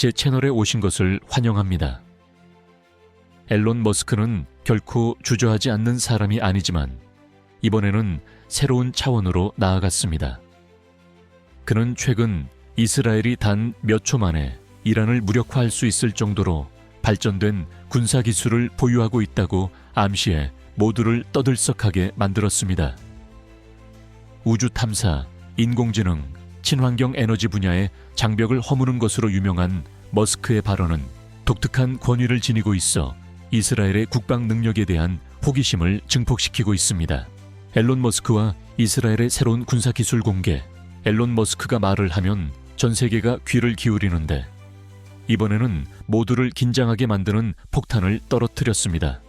제 채널에 오신 것을 환영합니다. 앨런 머스크는 결코 주저하지 않는 사람이 아니지만 이번에는 새로운 차원으로 나아갔습니다. 그는 최근 이스라엘이 단 몇 초 만에 이란을 무력화할 수 있을 정도로 발전된 군사 기술을 보유하고 있다고 암시해 모두를 떠들썩하게 만들었습니다. 우주 탐사, 인공지능, 친환경 에너지 분야의 장벽을 허무는 것으로 유명한 머스크의 발언은 독특한 권위를 지니고 있어 이스라엘의 국방 능력에 대한 호기심을 증폭시키고 있습니다. 앨런 머스크와 이스라엘의 새로운 군사 기술 공개. 앨런 머스크가 말을 하면 전 세계가 귀를 기울이는데 이번에는 모두를 긴장하게 만드는 폭탄을 떨어뜨렸습니다.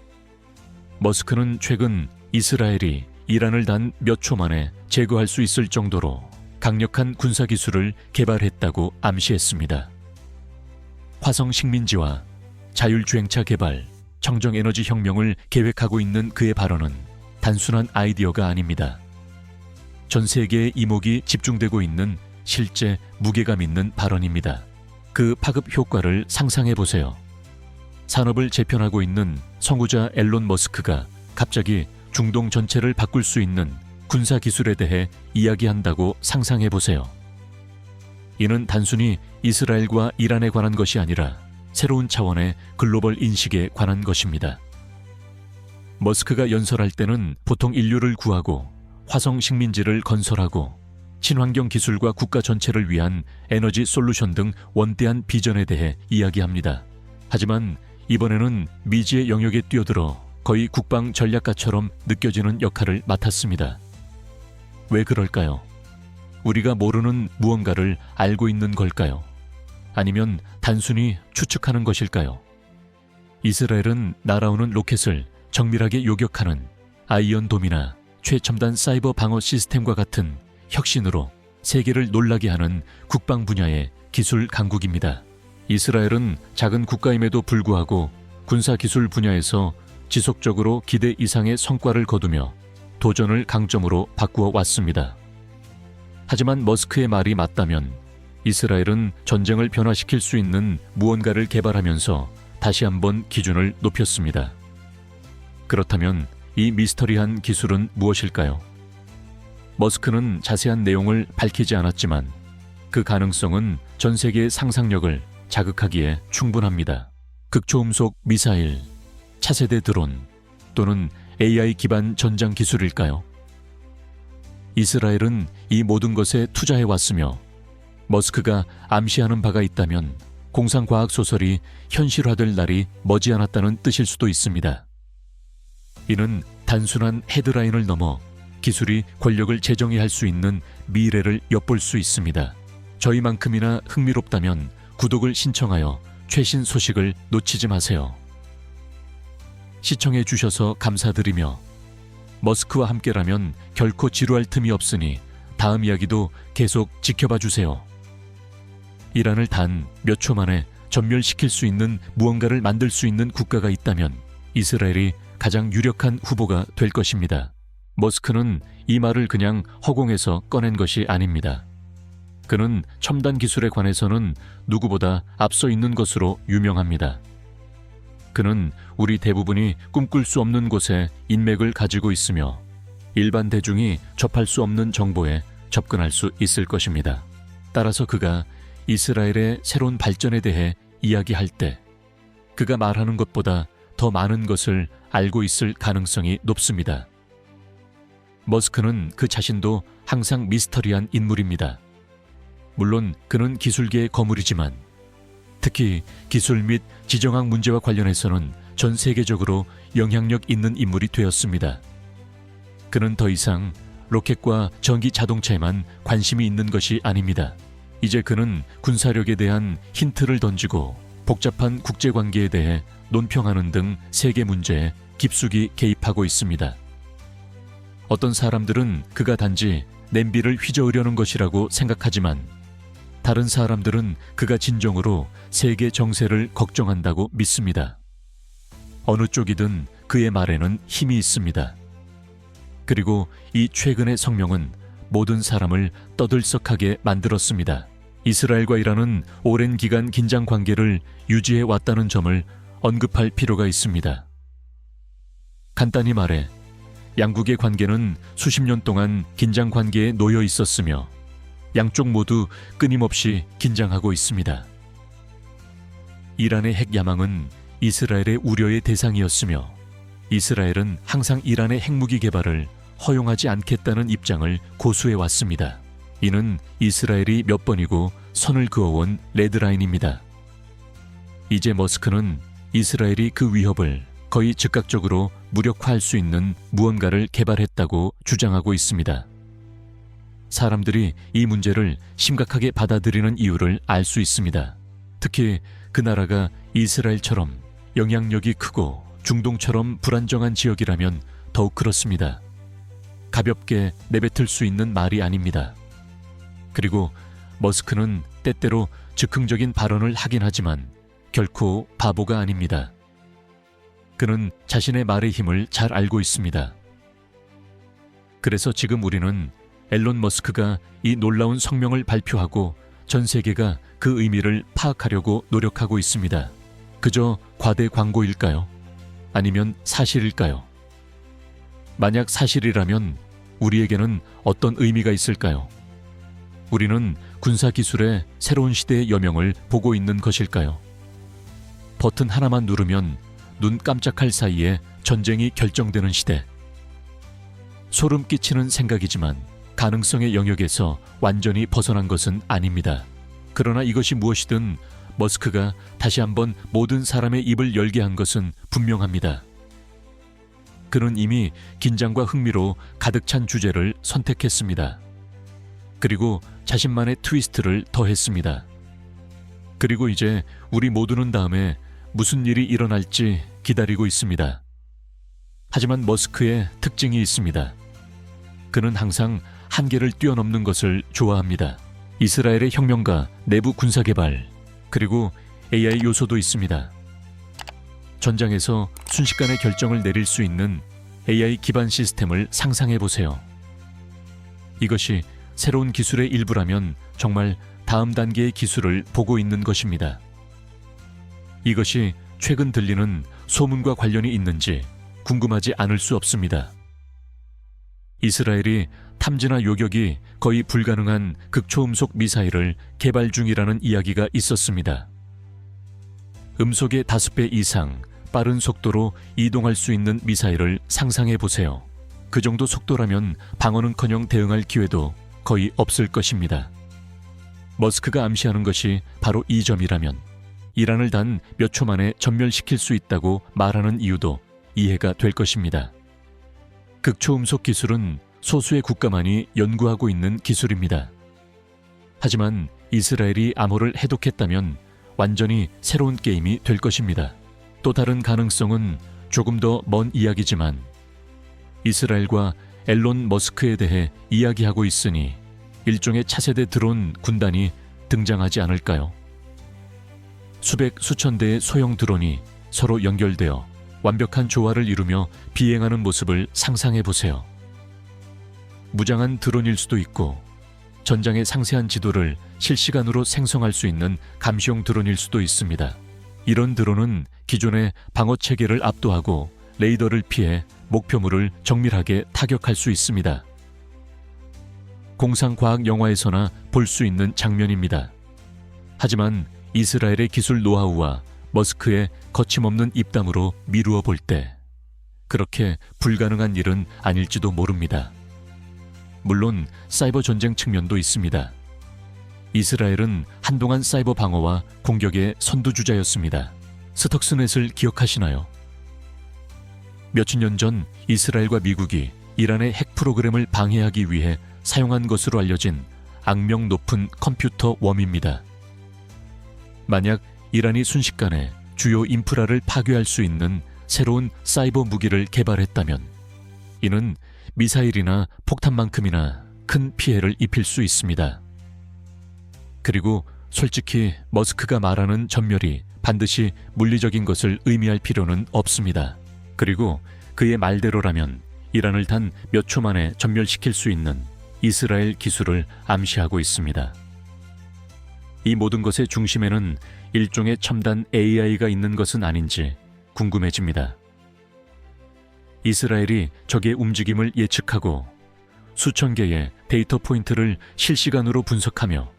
머스크는 최근 이스라엘이 이란을 단 몇 초 만에 제거할 수 있을 정도로 강력한 군사 기술을 개발했다고 암시했습니다. 화성 식민지와 자율주행차 개발, 청정에너지 혁명을 계획하고 있는 그의 발언은 단순한 아이디어가 아닙니다. 전 세계의 이목이 집중되고 있는 실제 무게감 있는 발언입니다. 그 파급 효과를 상상해 보세요. 산업을 재편하고 있는 선구자 앨런 머스크가 갑자기 중동 전체를 바꿀 수 있는 군사 기술에 대해 이야기한다고 상상해 보세요. 이는 단순히 이스라엘과 이란에 관한 것이 아니라 새로운 차원의 글로벌 인식에 관한 것입니다. 머스크가 연설할 때는 보통 인류를 구하고 화성 식민지를 건설하고 친환경 기술과 국가 전체를 위한 에너지 솔루션 등 원대한 비전에 대해 이야기합니다. 하지만 이번에는 미지의 영역에 뛰어들어 거의 국방 전략가처럼 느껴지는 역할을 맡았습니다. 왜 그럴까요? 우리가 모르는 무언가를 알고 있는 걸까요? 아니면 단순히 추측하는 것일까요? 이스라엘은 날아오는 로켓을 정밀하게 요격하는 아이언 돔이나 최첨단 사이버 방어 시스템과 같은 혁신으로 세계를 놀라게 하는 국방 분야의 기술 강국입니다. 이스라엘은 작은 국가임에도 불구하고 군사 기술 분야에서 지속적으로 기대 이상의 성과를 거두며 도전을 강점으로 바꾸어 왔습니다. 하지만 머스크의 말이 맞다면 이스라엘은 전쟁을 변화시킬 수 있는 무언가를 개발하면서 다시 한번 기준을 높였습니다. 그렇다면 이 미스터리한 기술은 무엇일까요? 머스크는 자세한 내용을 밝히지 않았지만 그 가능성은 전 세계의 상상력을 자극하기에 충분합니다. 극초음속 미사일, 차세대 드론 또는 AI 기반 전장 기술일까요? 이스라엘은 이 모든 것에 투자해 왔으며 머스크가 암시하는 바가 있다면 공상과학 소설이 현실화될 날이 머지않았다는 뜻일 수도 있습니다. 이는 단순한 헤드라인을 넘어 기술이 권력을 재정의할 수 있는 미래를 엿볼 수 있습니다. 저희만큼이나 흥미롭다면 구독을 신청하여 최신 소식을 놓치지 마세요. 시청해 주셔서 감사드리며 머스크와 함께라면 결코 지루할 틈이 없으니 다음 이야기도 계속 지켜봐 주세요. 이란을 단 몇 초 만에 전멸시킬 수 있는 무언가를 만들 수 있는 국가가 있다면 이스라엘이 가장 유력한 후보가 될 것입니다. 머스크는 이 말을 그냥 허공에서 꺼낸 것이 아닙니다. 그는 첨단 기술에 관해서는 누구보다 앞서 있는 것으로 유명합니다. 그는 우리 대부분이 꿈꿀 수 없는 곳에 인맥을 가지고 있으며 일반 대중이 접할 수 없는 정보에 접근할 수 있을 것입니다. 따라서 그가 이스라엘의 새로운 발전에 대해 이야기할 때 그가 말하는 것보다 더 많은 것을 알고 있을 가능성이 높습니다. 머스크는 그 자신도 항상 미스터리한 인물입니다. 물론 그는 기술계의 거물이지만 특히 기술 및 지정학 문제와 관련해서는 전 세계적으로 영향력 있는 인물이 되었습니다. 그는 더 이상 로켓과 전기 자동차에만 관심이 있는 것이 아닙니다. 이제 그는 군사력에 대한 힌트를 던지고 복잡한 국제 관계에 대해 논평하는 등 세계 문제에 깊숙이 개입하고 있습니다. 어떤 사람들은 그가 단지 냄비를 휘저으려는 것이라고 생각하지만 다른 사람들은 그가 진정으로 세계 정세를 걱정한다고 믿습니다. 어느 쪽이든 그의 말에는 힘이 있습니다. 그리고 이 최근의 성명은 모든 사람을 떠들썩하게 만들었습니다. 이스라엘과 이란은 오랜 기간 긴장 관계를 유지해 왔다는 점을 언급할 필요가 있습니다. 간단히 말해 양국의 관계는 수십 년 동안 긴장 관계에 놓여 있었으며 양쪽 모두 끊임없이 긴장하고 있습니다. 이란의 핵 야망은 이스라엘의 우려의 대상이었으며 이스라엘은 항상 이란의 핵무기 개발을 허용하지 않겠다는 입장을 고수해 왔습니다. 이는 이스라엘이 몇 번이고 선을 그어온 레드라인입니다. 이제 머스크는 이스라엘이 그 위협을 거의 즉각적으로 무력화할 수 있는 무언가를 개발했다고 주장하고 있습니다. 사람들이 이 문제를 심각하게 받아들이는 이유를 알 수 있습니다. 특히 그 나라가 이스라엘처럼 영향력이 크고 중동처럼 불안정한 지역이라면 더욱 그렇습니다. 가볍게 내뱉을 수 있는 말이 아닙니다. 그리고 머스크는 때때로 즉흥적인 발언을 하긴 하지만 결코 바보가 아닙니다. 그는 자신의 말의 힘을 잘 알고 있습니다. 그래서 지금 우리는 앨런 머스크가 이 놀라운 성명을 발표하고 전 세계가 그 의미를 파악하려고 노력하고 있습니다. 그저 과대 광고일까요? 아니면 사실일까요? 만약 사실이라면 우리에게는 어떤 의미가 있을까요? 우리는 군사 기술의 새로운 시대의 여명을 보고 있는 것일까요? 버튼 하나만 누르면 눈 깜짝할 사이에 전쟁이 결정되는 시대. 소름 끼치는 생각이지만 가능성의 영역에서 완전히 벗어난 것은 아닙니다. 그러나 이것이 무엇이든 머스크가 다시 한번 모든 사람의 입을 열게 한 것은 분명합니다. 그는 이미 긴장과 흥미로 가득 찬 주제를 선택했습니다. 그리고 자신만의 트위스트를 더했습니다. 그리고 이제 우리 모두는 다음에 무슨 일이 일어날지 기다리고 있습니다. 하지만 머스크의 특징이 있습니다. 그는 항상 한계를 뛰어넘는 것을 좋아합니다. 이스라엘의 혁명과 내부 군사 개발, 그리고 AI 요소도 있습니다. 전장에서 순식간에 결정을 내릴 수 있는 AI 기반 시스템을 상상해 보세요. 이것이 새로운 기술의 일부라면 정말 다음 단계의 기술을 보고 있는 것입니다. 이것이 최근 들리는 소문과 관련이 있는지 궁금하지 않을 수 없습니다. 이스라엘이 탐지나 요격이 거의 불가능한 극초음속 미사일을 개발 중이라는 이야기가 있었습니다. 음속의 다섯 배 이상 빠른 속도로 이동할 수 있는 미사일을 상상해 보세요. 그 정도 속도라면 방어는커녕 대응할 기회도 거의 없을 것입니다. 머스크가 암시하는 것이 바로 이 점이라면 이란을 단 몇 초 만에 전멸시킬 수 있다고 말하는 이유도 이해가 될 것입니다. 극초음속 기술은 소수의 국가만이 연구하고 있는 기술입니다. 하지만 이스라엘이 암호를 해독했다면 완전히 새로운 게임이 될 것입니다. 또 다른 가능성은 조금 더 먼 이야기지만 이스라엘과 앨론 머스크에 대해 이야기하고 있으니 일종의 차세대 드론 군단이 등장하지 않을까요? 수백 수천 대의 소형 드론이 서로 연결되어 완벽한 조화를 이루며 비행하는 모습을 상상해 보세요. 무장한 드론일 수도 있고 전장의 상세한 지도를 실시간으로 생성할 수 있는 감시용 드론일 수도 있습니다. 이런 드론은 기존의 방어 체계를 압도하고 레이더를 피해 목표물을 정밀하게 타격할 수 있습니다. 공상과학 영화에서나 볼 수 있는 장면입니다. 하지만 이스라엘의 기술 노하우와 머스크의 거침없는 입담으로 미루어 볼 때 그렇게 불가능한 일은 아닐지도 모릅니다. 물론 사이버 전쟁 측면도 있습니다. 이스라엘은 한동안 사이버 방어와 공격의 선두주자였습니다. 스톡스넷을 기억하시나요? 몇십 년 전 이스라엘과 미국이 이란의 핵 프로그램을 방해하기 위해 사용한 것으로 알려진 악명 높은 컴퓨터 웜입니다. 만약 이란이 순식간에 주요 인프라를 파괴할 수 있는 새로운 사이버 무기를 개발했다면 이는 미사일이나 폭탄만큼이나 큰 피해를 입힐 수 있습니다. 그리고 솔직히 머스크가 말하는 전멸이 반드시 물리적인 것을 의미할 필요는 없습니다. 그리고 그의 말대로라면 이란을 단 몇 초 만에 전멸시킬 수 있는 이스라엘 기술을 암시하고 있습니다. 이 모든 것의 중심에는 일종의 첨단 AI가 있는 것은 아닌지 궁금해집니다. 이스라엘이 적의 움직임을 예측하고 수천 개의 데이터 포인트를 실시간으로 분석하며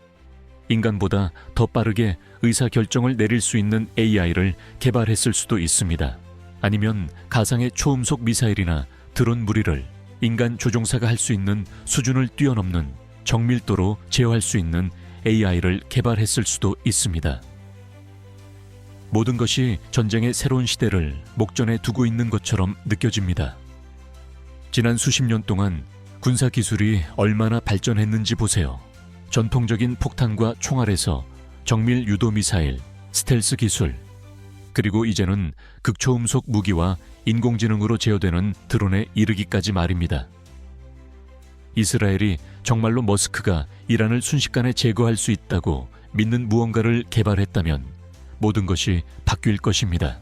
인간보다 더 빠르게 의사 결정을 내릴 수 있는 AI를 개발했을 수도 있습니다. 아니면 가상의 초음속 미사일이나 드론 무리를 인간 조종사가 할 수 있는 수준을 뛰어넘는 정밀도로 제어할 수 있는 AI를 개발했을 수도 있습니다. 모든 것이 전쟁의 새로운 시대를 목전에 두고 있는 것처럼 느껴집니다. 지난 수십 년 동안 군사 기술이 얼마나 발전했는지 보세요. 전통적인 폭탄과 총알에서 정밀 유도 미사일, 스텔스 기술, 그리고 이제는 극초음속 무기와 인공지능으로 제어되는 드론에 이르기까지 말입니다. 이스라엘이 정말로 머스크가 이란을 순식간에 제거할 수 있다고 믿는 무언가를 개발했다면 모든 것이 바뀔 것입니다.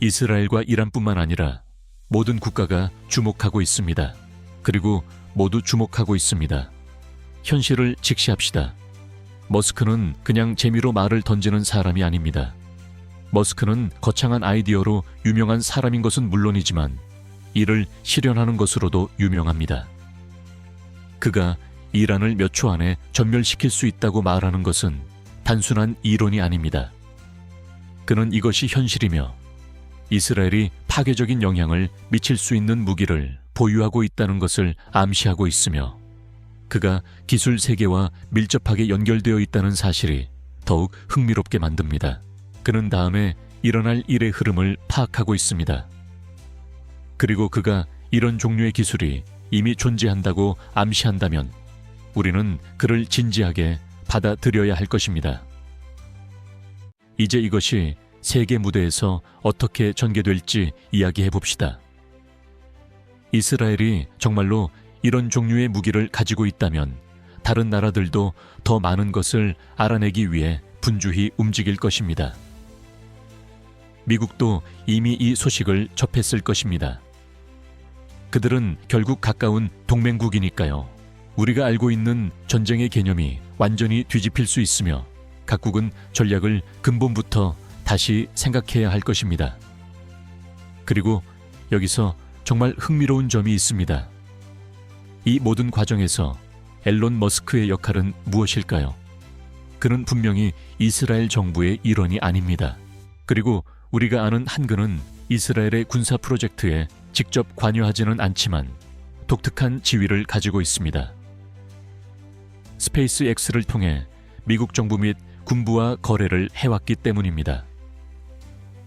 이스라엘과 이란뿐만 아니라 모든 국가가 주목하고 있습니다. 그리고 모두 주목하고 있습니다. 현실을 직시합시다. 머스크는 그냥 재미로 말을 던지는 사람이 아닙니다. 머스크는 거창한 아이디어로 유명한 사람인 것은 물론이지만 이를 실현하는 것으로도 유명합니다. 그가 이란을 몇 초 안에 전멸시킬 수 있다고 말하는 것은 단순한 이론이 아닙니다. 그는 이것이 현실이며 이스라엘이 파괴적인 영향을 미칠 수 있는 무기를 보유하고 있다는 것을 암시하고 있으며 그가 기술 세계와 밀접하게 연결되어 있다는 사실이 더욱 흥미롭게 만듭니다. 그는 다음에 일어날 일의 흐름을 파악하고 있습니다. 그리고 그가 이런 종류의 기술이 이미 존재한다고 암시한다면 우리는 그를 진지하게 받아들여야 할 것입니다. 이제 이것이 세계 무대에서 어떻게 전개될지 이야기해 봅시다. 이스라엘이 정말로 이런 종류의 무기를 가지고 있다면 다른 나라들도 더 많은 것을 알아내기 위해 분주히 움직일 것입니다. 미국도 이미 이 소식을 접했을 것입니다. 그들은 결국 가까운 동맹국이니까요. 우리가 알고 있는 전쟁의 개념이 완전히 뒤집힐 수 있으며 각국은 전략을 근본부터 다시 생각해야 할 것입니다. 그리고 여기서 정말 흥미로운 점이 있습니다. 이 모든 과정에서 앨런 머스크의 역할은 무엇일까요? 그는 분명히 이스라엘 정부의 일원이 아닙니다. 그리고 우리가 아는 한근은 이스라엘의 군사 프로젝트에 직접 관여하지는 않지만 독특한 지위를 가지고 있습니다. 스페이스 X를 통해 미국 정부 및 군부와 거래를 해왔기 때문입니다.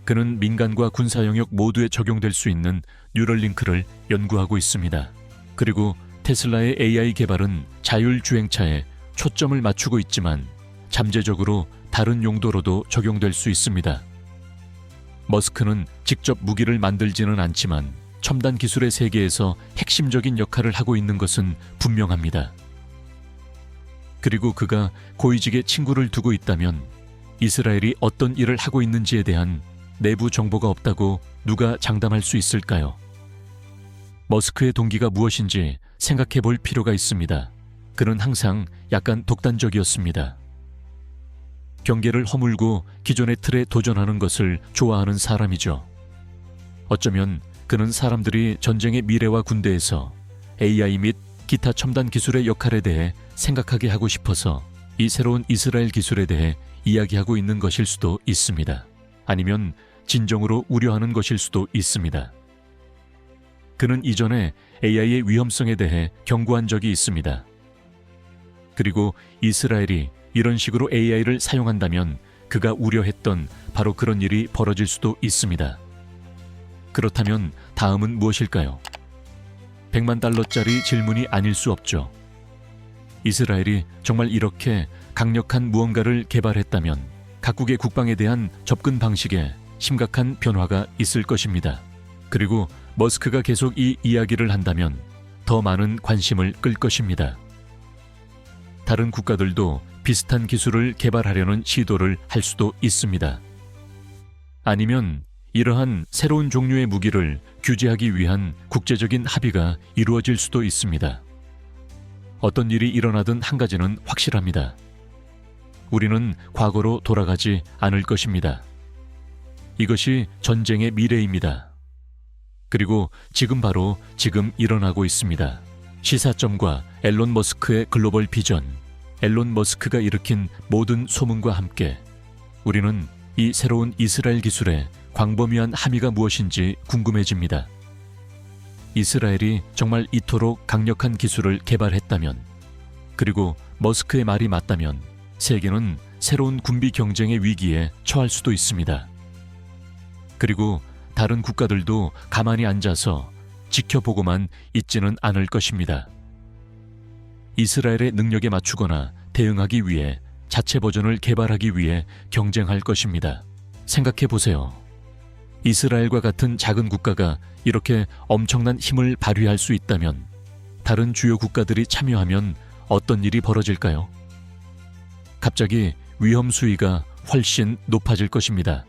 그는 민간과 군사 영역 모두에 적용될 수 있는 뉴럴링크를 연구하고 있습니다. 그리고 테슬라의 AI 개발은 자율주행차에 초점을 맞추고 있지만 잠재적으로 다른 용도로도 적용될 수 있습니다. 머스크는 직접 무기를 만들지는 않지만 첨단 기술의 세계에서 핵심적인 역할을 하고 있는 것은 분명합니다. 그리고 그가 고위직의 친구를 두고 있다면 이스라엘이 어떤 일을 하고 있는지에 대한 내부 정보가 없다고 누가 장담할 수 있을까요? 머스크의 동기가 무엇인지 생각해 볼 필요가 있습니다. 그는 항상 약간 독단적이었습니다. 경계를 허물고 기존의 틀에 도전하는 것을 좋아하는 사람이죠. 어쩌면 그는 사람들이 전쟁의 미래와 군대에서 AI 및 기타 첨단 기술의 역할에 대해 생각하게 하고 싶어서 이 새로운 이스라엘 기술에 대해 이야기하고 있는 것일 수도 있습니다. 아니면 진정으로 우려하는 것일 수도 있습니다. 그는 이전에 AI의 위험성에 대해 경고한 적이 있습니다. 그리고 이스라엘이 이런 식으로 AI를 사용한다면 그가 우려했던 바로 그런 일이 벌어질 수도 있습니다. 그렇다면 다음은 무엇일까요? 100만 달러짜리 질문이 아닐 수 없죠. 이스라엘이 정말 이렇게 강력한 무언가를 개발했다면 각국의 국방에 대한 접근 방식에 심각한 변화가 있을 것입니다. 그리고 머스크가 계속 이 이야기를 한다면 더 많은 관심을 끌 것입니다. 다른 국가들도 비슷한 기술을 개발하려는 시도를 할 수도 있습니다. 아니면 이러한 새로운 종류의 무기를 규제하기 위한 국제적인 합의가 이루어질 수도 있습니다. 어떤 일이 일어나든 한 가지는 확실합니다. 우리는 과거로 돌아가지 않을 것입니다. 이것이 전쟁의 미래입니다. 그리고 지금 바로 지금 일어나고 있습니다. 시사점과 앨런 머스크의 글로벌 비전, 앨런 머스크가 일으킨 모든 소문과 함께 우리는 이 새로운 이스라엘 기술의 광범위한 함의가 무엇인지 궁금해집니다. 이스라엘이 정말 이토록 강력한 기술을 개발했다면, 그리고 머스크의 말이 맞다면 세계는 새로운 군비 경쟁의 위기에 처할 수도 있습니다. 그리고 다른 국가들도 가만히 앉아서 지켜보고만 있지는 않을 것입니다. 이스라엘의 능력에 맞추거나 대응하기 위해 자체 버전을 개발하기 위해 경쟁할 것입니다. 생각해 보세요. 이스라엘과 같은 작은 국가가 이렇게 엄청난 힘을 발휘할 수 있다면 다른 주요 국가들이 참여하면 어떤 일이 벌어질까요? 갑자기 위험 수위가 훨씬 높아질 것입니다.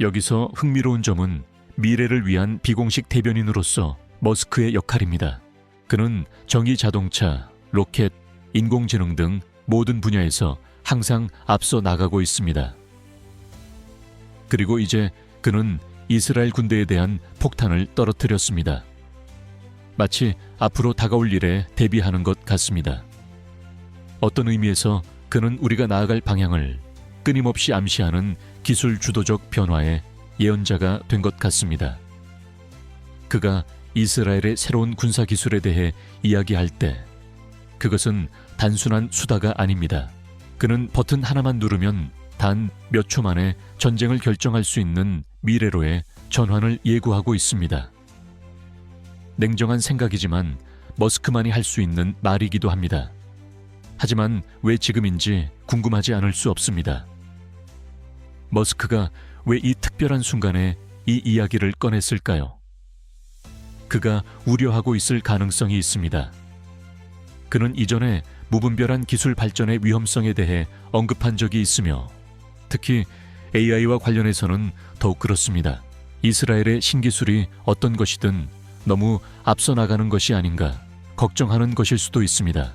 여기서 흥미로운 점은 미래를 위한 비공식 대변인으로서 머스크의 역할입니다. 그는 정의 자동차, 로켓, 인공지능 등 모든 분야에서 항상 앞서 나가고 있습니다. 그리고 이제 그는 이스라엘 군대에 대한 폭탄을 떨어뜨렸습니다. 마치 앞으로 다가올 일에 대비하는 것 같습니다. 어떤 의미에서 그는 우리가 나아갈 방향을 끊임없이 암시하는 기술 주도적 변화의 예언자가 된 것 같습니다. 그가 이스라엘의 새로운 군사 기술에 대해 이야기할 때 그것은 단순한 수다가 아닙니다. 그는 버튼 하나만 누르면 단 몇 초 만에 전쟁을 결정할 수 있는 미래로의 전환을 예고하고 있습니다. 냉정한 생각이지만 머스크만이 할 수 있는 말이기도 합니다. 하지만 왜 지금인지 궁금하지 않을 수 없습니다. 머스크가 왜 이 특별한 순간에 이 이야기를 꺼냈을까요? 그가 우려하고 있을 가능성이 있습니다. 그는 이전에 무분별한 기술 발전의 위험성에 대해 언급한 적이 있으며 특히 AI와 관련해서는 더욱 그렇습니다. 이스라엘의 신기술이 어떤 것이든 너무 앞서 나가는 것이 아닌가 걱정하는 것일 수도 있습니다.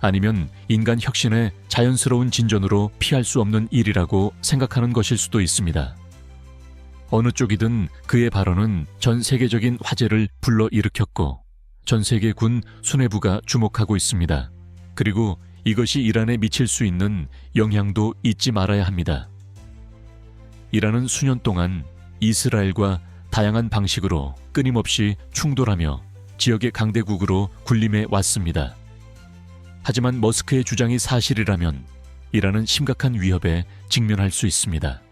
아니면 인간 혁신의 자연스러운 진전으로 피할 수 없는 일이라고 생각하는 것일 수도 있습니다. 어느 쪽이든 그의 발언은 전 세계적인 화제를 불러일으켰고 전 세계 군 수뇌부가 주목하고 있습니다. 그리고 이것이 이란에 미칠 수 있는 영향도 잊지 말아야 합니다. 이란은 수년 동안 이스라엘과 다양한 방식으로 끊임없이 충돌하며 지역의 강대국으로 군림해 왔습니다. 하지만 머스크의 주장이 사실이라면 이란은 심각한 위협에 직면할 수 있습니다.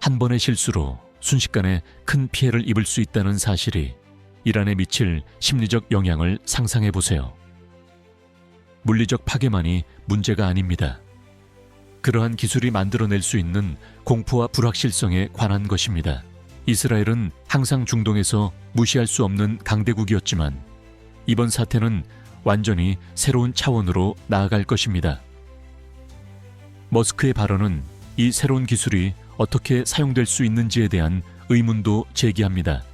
한 번의 실수로 순식간에 큰 피해를 입을 수 있다는 사실이 이란에 미칠 심리적 영향을 상상해 보세요. 물리적 파괴만이 문제가 아닙니다. 그러한 기술이 만들어낼 수 있는 공포와 불확실성에 관한 것입니다. 이스라엘은 항상 중동에서 무시할 수 없는 강대국이었지만 이번 사태는 완전히 새로운 차원으로 나아갈 것입니다. 머스크의 발언은 이 새로운 기술이 어떻게 사용될 수 있는지에 대한 의문도 제기합니다.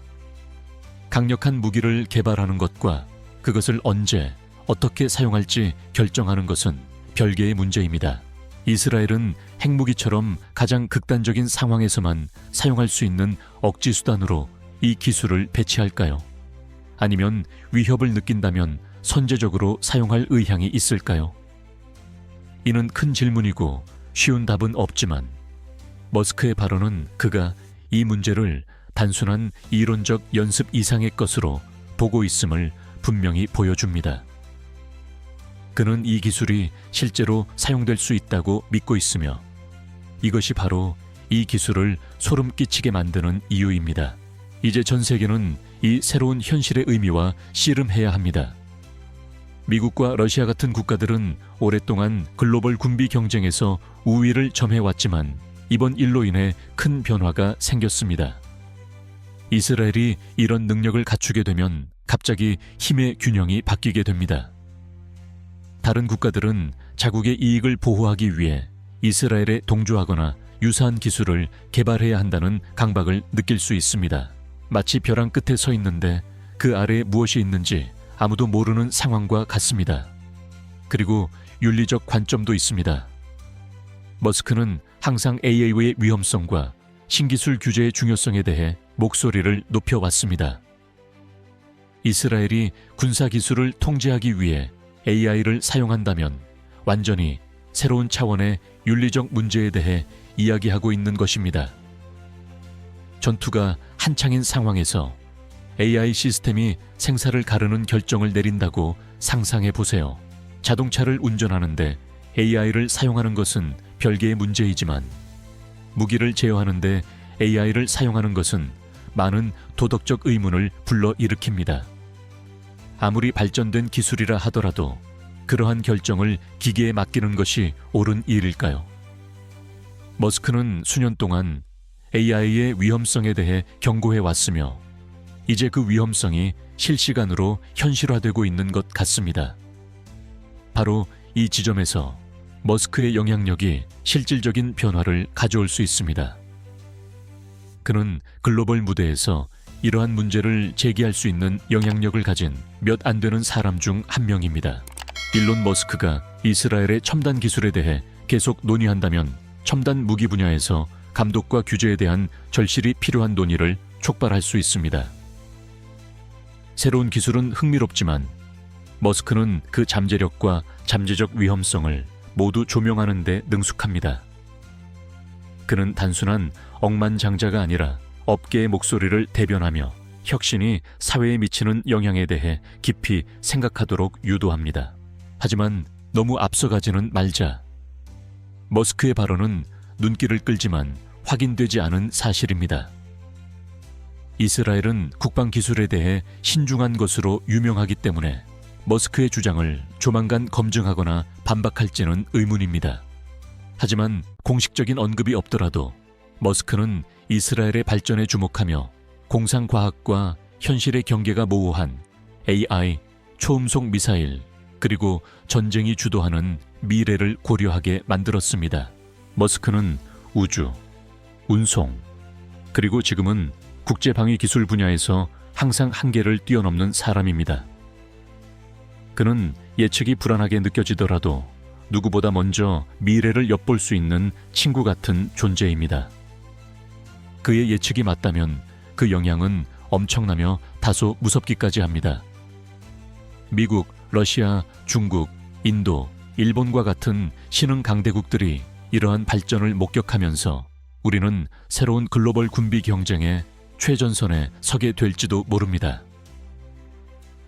강력한 무기를 개발하는 것과 그것을 언제 어떻게 사용할지 결정하는 것은 별개의 문제입니다. 이스라엘은 핵무기처럼 가장 극단적인 상황에서만 사용할 수 있는 억지 수단으로 이 기술을 배치할까요? 아니면 위협을 느낀다면 선제적으로 사용할 의향이 있을까요? 이는 큰 질문이고 쉬운 답은 없지만 머스크의 발언은 그가 이 문제를 단순한 이론적 연습 이상의 것으로 보고 있음을 분명히 보여줍니다. 그는 이 기술이 실제로 사용될 수 있다고 믿고 있으며 이것이 바로 이 기술을 소름 끼치게 만드는 이유입니다. 이제 전 세계는 이 새로운 현실의 의미와 씨름해야 합니다. 미국과 러시아 같은 국가들은 오랫동안 글로벌 군비 경쟁에서 우위를 점해왔지만 이번 일로 인해 큰 변화가 생겼습니다. 이스라엘이 이런 능력을 갖추게 되면 갑자기 힘의 균형이 바뀌게 됩니다. 다른 국가들은 자국의 이익을 보호하기 위해 이스라엘에 동조하거나 유사한 기술을 개발해야 한다는 강박을 느낄 수 있습니다. 마치 벼랑 끝에 서 있는데 그 아래에 무엇이 있는지 아무도 모르는 상황과 같습니다. 그리고 윤리적 관점도 있습니다. 머스크는 항상 AI의 위험성과 신기술 규제의 중요성에 대해 목소리를 높여왔습니다. 이스라엘이 군사 기술을 통제하기 위해 AI를 사용한다면 완전히 새로운 차원의 윤리적 문제에 대해 이야기하고 있는 것입니다. 전투가 한창인 상황에서 AI 시스템이 생사를 가르는 결정을 내린다고 상상해 보세요. 자동차를 운전하는데 AI를 사용하는 것은 별개의 문제이지만 무기를 제어하는데 AI를 사용하는 것은 많은 도덕적 의문을 불러 일으킵니다. 아무리 발전된 기술이라 하더라도 그러한 결정을 기계에 맡기는 것이 옳은 일일까요? 머스크는 수년 동안 AI의 위험성에 대해 경고해 왔으며 이제 그 위험성이 실시간으로 현실화되고 있는 것 같습니다. 바로 이 지점에서 머스크의 영향력이 실질적인 변화를 가져올 수 있습니다. 그는 글로벌 무대에서 이러한 문제를 제기할 수 있는 영향력을 가진 몇 안 되는 사람 중 한 명입니다. 일론 머스크가 이스라엘의 첨단 기술에 대해 계속 논의한다면 첨단 무기 분야에서 감독과 규제에 대한 절실히 필요한 논의를 촉발할 수 있습니다. 새로운 기술은 흥미롭지만 머스크는 그 잠재력과 잠재적 위험성을 모두 조명하는 데 능숙합니다. 그는 단순한 억만장자가 아니라 업계의 목소리를 대변하며 혁신이 사회에 미치는 영향에 대해 깊이 생각하도록 유도합니다. 하지만 너무 앞서가지는 말자. 머스크의 발언은 눈길을 끌지만 확인되지 않은 사실입니다. 이스라엘은 국방 기술에 대해 신중한 것으로 유명하기 때문에 머스크의 주장을 조만간 검증하거나 반박할지는 의문입니다. 하지만 공식적인 언급이 없더라도 머스크는 이스라엘의 발전에 주목하며 공상과학과 현실의 경계가 모호한 AI, 초음속 미사일, 그리고 전쟁이 주도하는 미래를 고려하게 만들었습니다. 머스크는 우주, 운송, 그리고 지금은 국제방위 기술 분야에서 항상 한계를 뛰어넘는 사람입니다. 그는 예측이 불안하게 느껴지더라도 누구보다 먼저 미래를 엿볼 수 있는 친구 같은 존재입니다. 그의 예측이 맞다면 그 영향은 엄청나며 다소 무섭기까지 합니다. 미국, 러시아, 중국, 인도, 일본과 같은 신흥 강대국들이 이러한 발전을 목격하면서 우리는 새로운 글로벌 군비 경쟁에 최전선에 서게 될지도 모릅니다.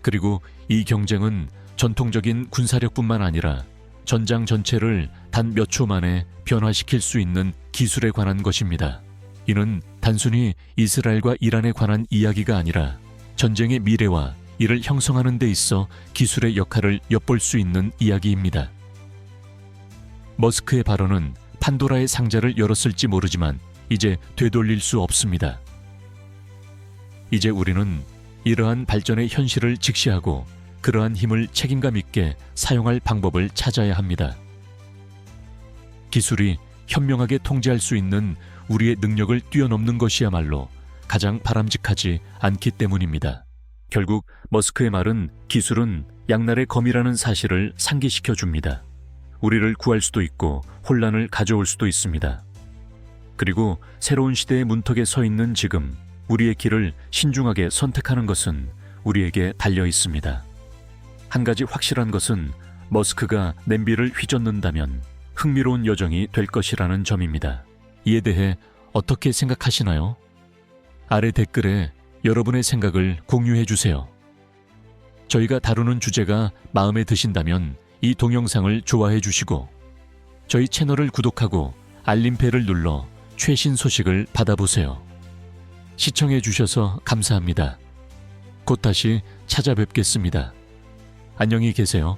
그리고 이 경쟁은 전통적인 군사력뿐만 아니라 전장 전체를 단 몇 초 만에 변화시킬 수 있는 기술에 관한 것입니다. 이는 단순히 이스라엘과 이란에 관한 이야기가 아니라 전쟁의 미래와 이를 형성하는 데 있어 기술의 역할을 엿볼 수 있는 이야기입니다. 머스크의 발언은 판도라의 상자를 열었을지 모르지만 이제 되돌릴 수 없습니다. 이제 우리는 이러한 발전의 현실을 직시하고 그러한 힘을 책임감 있게 사용할 방법을 찾아야 합니다. 기술이 현명하게 통제할 수 있는 우리의 능력을 뛰어넘는 것이야말로 가장 바람직하지 않기 때문입니다. 결국 머스크의 말은 기술은 양날의 검이라는 사실을 상기시켜 줍니다. 우리를 구할 수도 있고 혼란을 가져올 수도 있습니다. 그리고 새로운 시대의 문턱에 서 있는 지금 우리의 길을 신중하게 선택하는 것은 우리에게 달려 있습니다. 한 가지 확실한 것은 머스크가 냄비를 휘젓는다면 흥미로운 여정이 될 것이라는 점입니다. 이에 대해 어떻게 생각하시나요? 아래 댓글에 여러분의 생각을 공유해 주세요. 저희가 다루는 주제가 마음에 드신다면 이 동영상을 좋아해 주시고 저희 채널을 구독하고 알림벨을 눌러 최신 소식을 받아보세요. 시청해 주셔서 감사합니다. 곧 다시 찾아뵙겠습니다. 안녕히 계세요.